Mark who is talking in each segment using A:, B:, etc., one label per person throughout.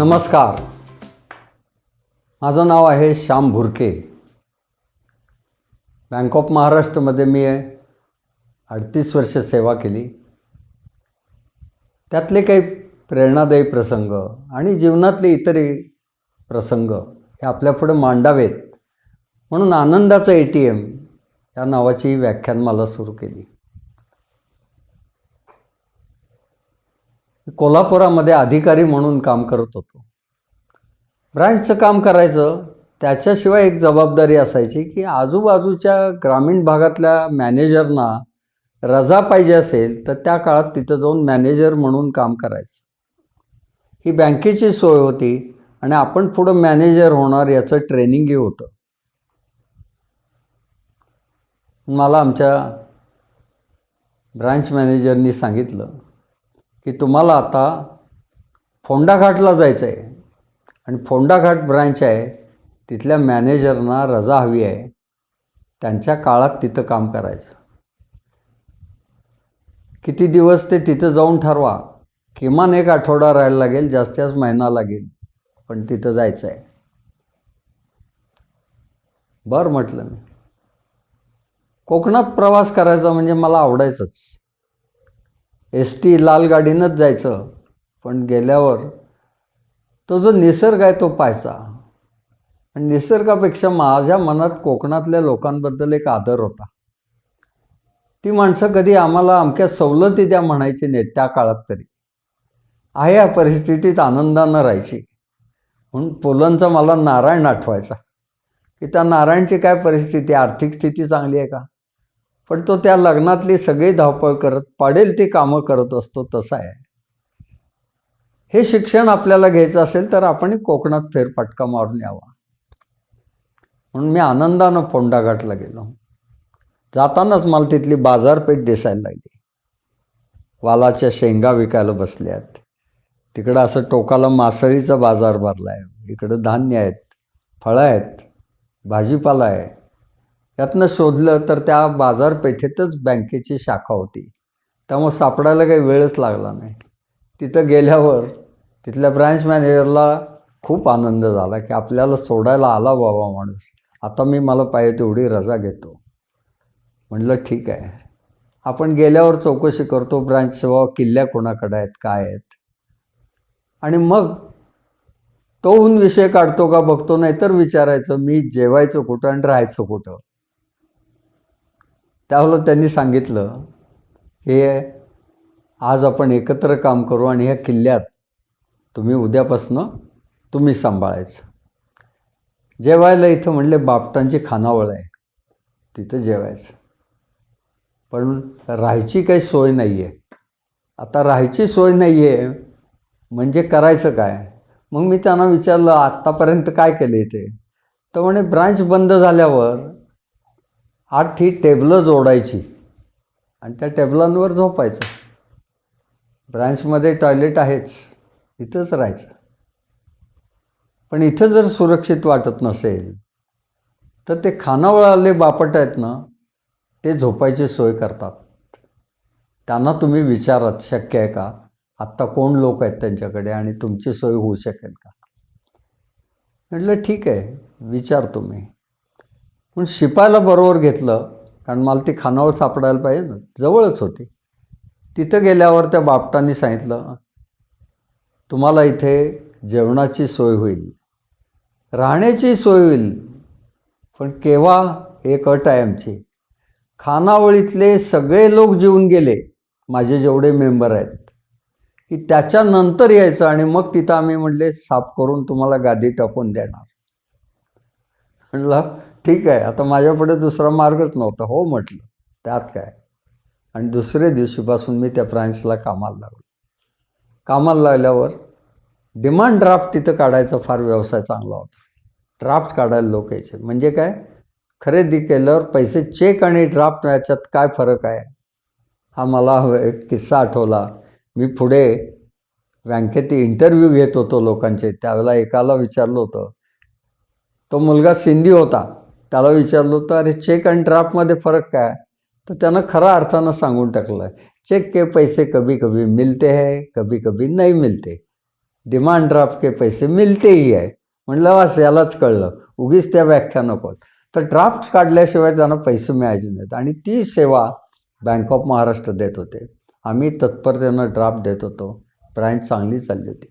A: नमस्कार. माझं नाव आहे श्याम भुरके. बँक ऑफ महाराष्ट्रमध्ये मी अडतीस वर्ष सेवा केली. त्यातले काही प्रेरणादायी प्रसंग आणि जीवनातले इतरही प्रसंग हे आपल्यापुढे मांडावेत म्हणून आनंदाचं ए टी एम या नावाची व्याख्यान मला सुरू केली. कोल्हापुरामध्ये अधिकारी म्हणून काम करत होतो. ब्रँचचं काम करायचं त्याच्याशिवाय एक जबाबदारी असायची की आजूबाजूच्या ग्रामीण भागातल्या मॅनेजरना रजा पाहिजे असेल तर त्या काळात तिथं जाऊन मॅनेजर म्हणून काम करायचं. ही बँकेची सोय होती आणि आपण पुढं मॅनेजर होणार याचं ट्रेनिंगही होतं. मला आमच्या ब्रांच मॅनेजरनी सांगितलं की तुम्हाला आता फोंडाघाटला जायचं आहे आणि फोंडाघाट ब्रांच आहे तिथल्या मॅनेजरना रजा हवी आहे. त्यांच्या काळात तिथं काम करायचं. किती दिवस ते तिथं जाऊन ठरवा. किमान एक आठवडा राहायला लागेल जास्तीत महिना लागेल पण तिथं जायचं आहे बरं म्हटलं मी. कोकणात प्रवास करायचा म्हणजे मला आवडायचंच. एस टी लाल गाडीनंच जायचं. पण गेल्यावर तो जो निसर्ग आहे तो पाहायचा. आणि निसर्गापेक्षा माझ्या मनात कोकणातल्या लोकांबद्दल एक आदर होता. ती माणसं कधी आम्हाला अमक्या सवलती द्या म्हणायची नाही त्या काळात तरी. आहे या परिस्थितीत आनंदानं राहायची. म्हणून पुलंचा मला नारायण आठवायचा. की त्या नारायणची काय परिस्थिती? आर्थिक स्थिती चांगली आहे का? पण तो त्या लग्नातली सगळी धावपळ करत पाडेल ती कामं करत असतो तसा आहे. हे शिक्षण आपल्याला घ्यायचं असेल तर आपण कोकणात फेरफटका मारून यावा. म्हणून मी आनंदानं फोंडाघाटला गेलो. जातानाच मला तिथली बाजारपेठ दिसायला लागली. वालाच्या शेंगा विकायला बसल्यात तिकडं असं टोकाला मासळीचा बाजार भरला आहे इकडं धान्य आहेत फळं आहेत भाजीपाला आहे. यातनं शोधलं तर त्या बाजारपेठेतच बँकेची शाखा होती. त्यामुळं सापडायला काही वेळच लागला नाही. तिथं गेल्यावर तिथल्या ब्रँच मॅनेजरला खूप आनंद झाला की आपल्याला सोडायला आला बाबा माणूस. आता मी मला पाहिजे तेवढी रजा घेतो. म्हटलं ठीक आहे. आपण गेल्यावर चौकशी करतो ब्रँच सेवा किल्ल्या कोणाकडे आहेत काय आहेत? आणि मग तोहून विषय काढतो का बघतो नाही तर विचारायचं मी जेवायचं कुठं आणि राहायचं कुठं? त्यावेळेला त्यांनी सांगितलं हे आज आपण एकत्र काम करू आणि ह्या किल्ल्यात तुम्ही उद्यापासनं तुम्ही सांभाळायचं. जेवायला इथं म्हणले बापटांची खानावळ आहे. तिथं जेवायचं. पण राहायची काही सोय नाही आहे आता राहायची सोय नाही आहे म्हणजे करायचं काय? मग मी त्यांना विचारलं आत्तापर्यंत काय केलं ते तर म्हणे ब्रांच बंद झाल्यावर आठ ही टेबलं जोडायची आणि त्या टेबलांवर झोपायचं. ब्रांचमध्ये टॉयलेट आहेच इथंच राहायचं. पण इथं जर सुरक्षित वाटत नसेल तर ते खानावळाले बापट आहेत ना ते झोपायची सोय करतात. त्यांना तुम्ही विचारात शक्य आहे का? आत्ता कोण लोक आहेत त्यांच्याकडे आणि तुमची सोय होऊ शकेल का? म्हटलं ठीक आहे विचार तुम्ही. पण शिपायला बरोबर घेतलं कारण मला ती खानावळ सापडायला पाहिजे ना. जवळच होती. तिथं गेल्यावर त्या बापटांनी सांगितलं तुम्हाला इथे जेवणाची सोय होईल. राहण्याची सोय होईल पण केव्हा? एक अट आहे आमची. खानावळीतले सगळे लोक जेवून गेले. माझे जेवढे मेंबर आहेत. की त्याच्यानंतर यायचं आणि मग तिथं आम्ही म्हटले साफ करून तुम्हाला गादी टाकून देणार. म्हणलं ठीक आहे आता माझ्यापुढे दुसरा मार्गच नव्हता. हो म्हटलं. त्यात काय? आणि दुसऱ्या दिवशीपासून मी त्या ब्रांचला कामाला लागलो. कामाला लागल्यावर डिमांड ड्राफ्ट तिथं काढायचा फार व्यवसाय चांगला होता. ड्राफ्ट काढायला लोक यायचे. म्हणजे काय? खरेदी केल्यावर पैसे चेक आणि ड्राफ्ट याच्यात काय फरक आहे? हा मला एक किस्सा आठवला. मी पुढे बँकेत इंटरव्ह्यू घेत होतो लोकांचे. त्यावेळेला एकाला विचारलं होतं. तो मुलगा सिंधी होता. त्याला विचारलो तर अरे चेक आणि ड्राफ्टमध्ये फरक काय? तर त्यानं खरा अर्थानं सांगून टाकलं चेक के पैसे कभी कभी मिलते है कभी कभी नाही मिलते. डिमांड ड्राफ्ट के पैसे मिलतेही आहे म्हणलं वास यालाच कळलं. उगीच त्या व्याख्या नकोत. तर ड्राफ्ट काढल्याशिवाय त्यांना पैसे मिळायचे नाहीत आणि ती सेवा बँक ऑफ महाराष्ट्र देत होते. आम्ही तत्परतेनं ड्राफ्ट देत होतो. ब्रँच चांगली चालली होती.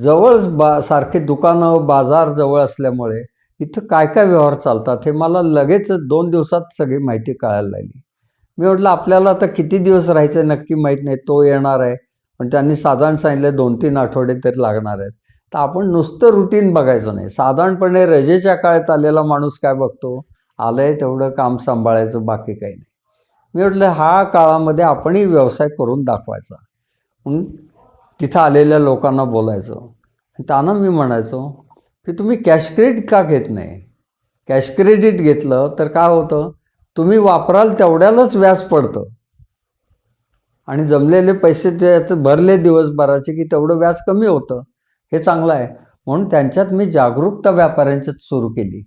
A: जवळ बा सारखे दुकानं बाजार जवळ असल्यामुळे इथं काय काय व्यवहार चालतात हे मला लगेचच दोन दिवसात सगळी माहिती कळायला लागली. मी म्हटलं आपल्याला आता किती दिवस राहायचं नक्की माहीत नाही तो येणार आहे. पण त्यांनी साधारण सांगितलं दोन तीन आठवडे तरी लागणार आहेत. तर आपण नुसतं रुटीन बघायचं नाही. साधारणपणे रजेच्या काळात आलेला माणूस काय बघतो? आलंय तेवढं काम सांभाळायचं बाकी काही नाही. मी म्हटलं हा काळामध्ये आपणही व्यवसाय करून दाखवायचा. म्हणून तिथं आलेल्या लोकांना बोलायचो. त्यांना मी म्हणायचो की तुम्ही कॅश क्रेडिट का घेत नाही? कॅश क्रेडिट घेतलं तर काय होतं? तुम्ही वापराल तेवढ्यालाच व्याज पडतं. आणि जमलेले पैसे जे भरले दिवसभराचे की तेवढं व्याज कमी होतं. हे चांगलं आहे. म्हणून त्यांच्यात मी जागरूकता व्यापाऱ्यांच्यात सुरू केली.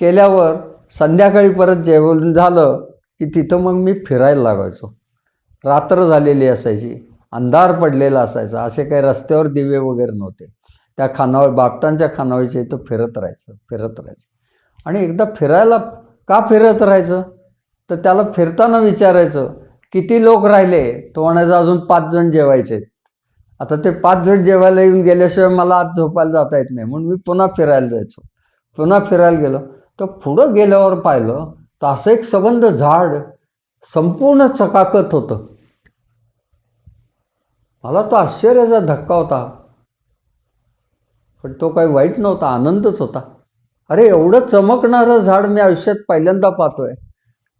A: केल्यावर संध्याकाळी परत जेवण झालं की तिथं मग मी फिरायला लागायचो. रात्र झालेली असायची. अंधार पडलेला असायचा. असे काही रस्त्यावर दिवे वगैरे नव्हते. त्या खानावळ बापटांच्या खानावळीच्या इथं फिरत राहायचं फिरत राहायचं. आणि एकदा फिरायला का फिरत राहायचं? तर त्याला फिरताना विचारायचं किती लोक राहिले? तो म्हणायचा अजून पाच जण जेवायचे आता ते पाच जण जेवायला येऊन गेल्याशिवाय मला आज झोपायला जाता येत नाही. म्हणून मी पुन्हा फिरायला जायचो. पुन्हा फिरायला गेलो. तर पुढं गेल्यावर पाहिलं तर असं एक सबंध झाड संपूर्ण चकाकत होतं. मला तो आश्चर्याचा धक्का होता. पण तो काही वाईट नव्हता आनंदच होता. अरे एवढं चमकणारं झाड मी आयुष्यात पहिल्यांदा पाहतोय.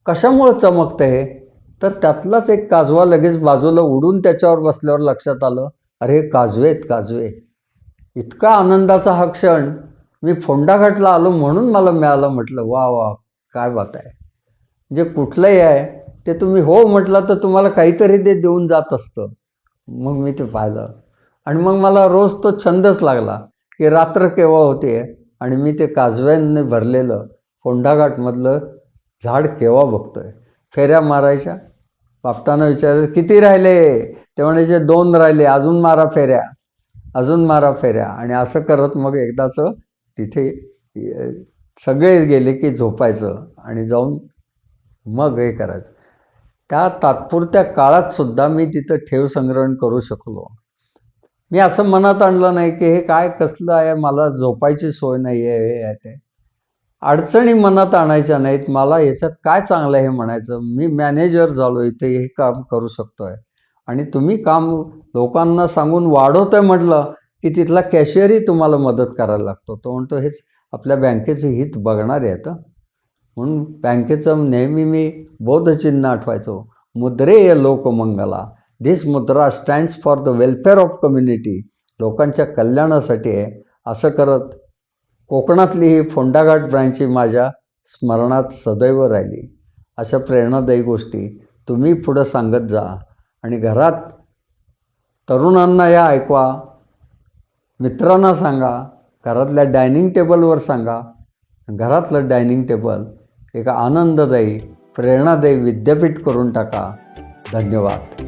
A: कशामुळं चमकतं हे? तर त्यातलाच एक काजवा लगेच बाजूला उडून त्याच्यावर बसल्यावर लक्षात आलं अरे काजवेत आहेत काजवे. इतका आनंदाचा हा क्षण मी फोंडाघाटला आलो म्हणून मला मिळालं म्हटलं वा वा काय बात आहे. जे कुठलंही आहे ते तुम्ही हो म्हटलं तर तुम्हाला काहीतरी ते देऊन जात असतं. मग मी ते पाहिलं. आणि मग मला रोज तो छंदच लागला. की रात्र केव्हा होते? आणि मी ते काजव्यांनी भरलेलं फोंडाघाटमधलं झाड केव्हा बघतोय? फेऱ्या मारायच्या? बापटानं विचारायचं किती राहिले? ते म्हणायचे दोन राहिले अजून मारा फेऱ्या अजून मारा फेऱ्या. आणि असं करत मग एकदाचं तिथे सगळे गेले की झोपायचं आणि जाऊन मग हे करायचं. त्या तात्पुरत्या काळात सुद्धा मी तिथं ठेव संग्रहण करू शकलो. मी असं मनात आणलं नाही की हे काय कसलं आहे मला झोपायची सोय नाही आहे हे आहे ते. अडचणी मनात आणायच्या नाहीत मला याच्यात काय चांगलं आहे हे म्हणायचं. मी मॅनेजर झालो इथे हे काम करू शकतो आहे आणि तुम्ही काम लोकांना सांगून वाढवतोय म्हटलं की तिथला कॅशियरही तुम्हाला मदत करायला लागतो. तो म्हणतो हेच आपल्या बँकेचं हित बघणारे आहेत म्हणून बँकेचं नेहमी मी बोधचिन्ह आठवायचो. मुद्रेय लोकमंगला. This Mudra stands for the welfare of community लोकांच्या कल्याणासाठी आहे. असं करत कोकणातली ही फोंडाघाट ब्रँची माझ्या स्मरणात सदैव राहिली. अशा प्रेरणादायी गोष्टी तुम्ही पुढं सांगत जा आणि घरात तरुणांना या ऐकवा. मित्रांना सांगा. घरातल्या डायनिंग टेबलवर सांगा. घरातलं डायनिंग टेबल एक आनंददायी प्रेरणादायी विद्यापीठ करून टाका. धन्यवाद.